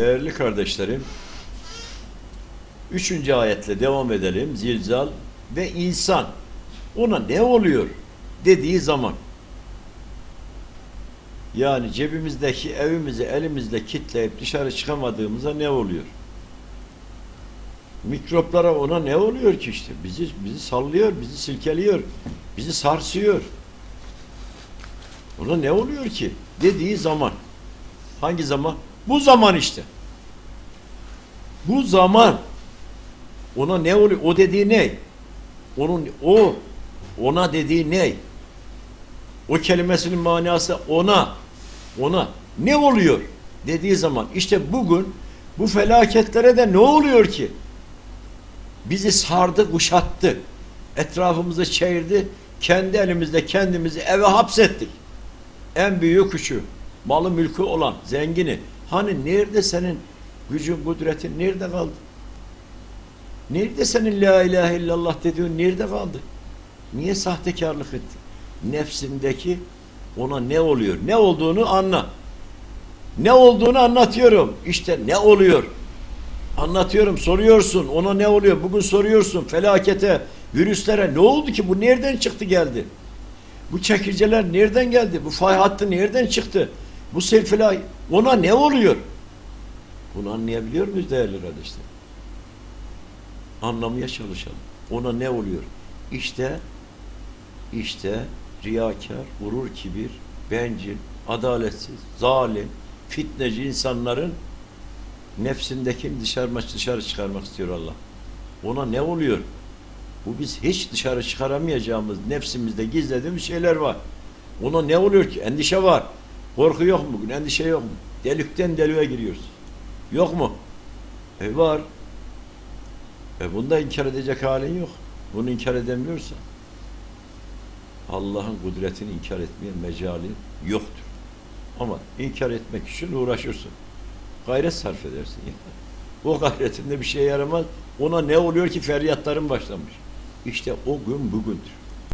Değerli kardeşlerim, üçüncü ayetle devam edelim. Zilzal ve insan ona ne oluyor dediği zaman yani cebimizdeki evimizi elimizle kitleyip dışarı çıkamadığımızda ne oluyor? Mikroplara ona ne oluyor ki işte? Bizi bizi sallıyor, bizi silkeliyor, bizi sarsıyor. Ona ne oluyor ki? Dediği zaman. Hangi zaman? Bu zaman işte. Bu zaman ona ne oluyor? O dediği ne? Onun o ona dediği ne? O kelimesinin manası ona ona ne oluyor dediği zaman işte bugün bu felaketlere de ne oluyor ki? Bizi sardı, kuşattı. Etrafımızı çevirdi. Kendi elimizde kendimizi eve hapsettik. En büyük küçüğü, malı mülkü olan, zengini. Hani nerede senin gücün, kudretin nerede kaldı? Nerede senin la ilahe illallah dediğin nerede kaldı? Niye sahtekarlık ettin? Nefsindeki ona ne oluyor? Ne olduğunu anla. Ne olduğunu anlatıyorum. İşte ne oluyor? Anlatıyorum, soruyorsun. Ona ne oluyor? Bugün soruyorsun. Felakete, virüslere ne oldu ki? Bu nereden çıktı geldi? Bu çekirceler nereden geldi? Bu fay hattı nereden çıktı? Bu selfila ona ne oluyor? Bunu anlayabiliyor muyuz değerli kardeşler? Anlamaya çalışalım. Ona ne oluyor? İşte işte riyakar, gurur, kibir, bencil, adaletsiz, zalim, fitneci insanların nefsindekini dışarı, dışarı çıkarmak istiyor Allah. Ona ne oluyor? Bu biz hiç dışarı çıkaramayacağımız nefsimizde gizlediğimiz şeyler var. Ona ne oluyor ki? Endişe var. Korku yok mu bugün? Endişe yok mu? Delikten deliğe giriyoruz. Yok mu? E var. E bunda inkar edecek halin yok. Bunu inkar edemiyorsan Allah'ın kudretini inkar etmeye mecalin yoktur. Ama inkar etmek için uğraşırsın. Gayret sarf edersin. O gayretinde bir şey yaramaz. Ona ne oluyor ki feryatların başlamış. İşte o gün bugündür.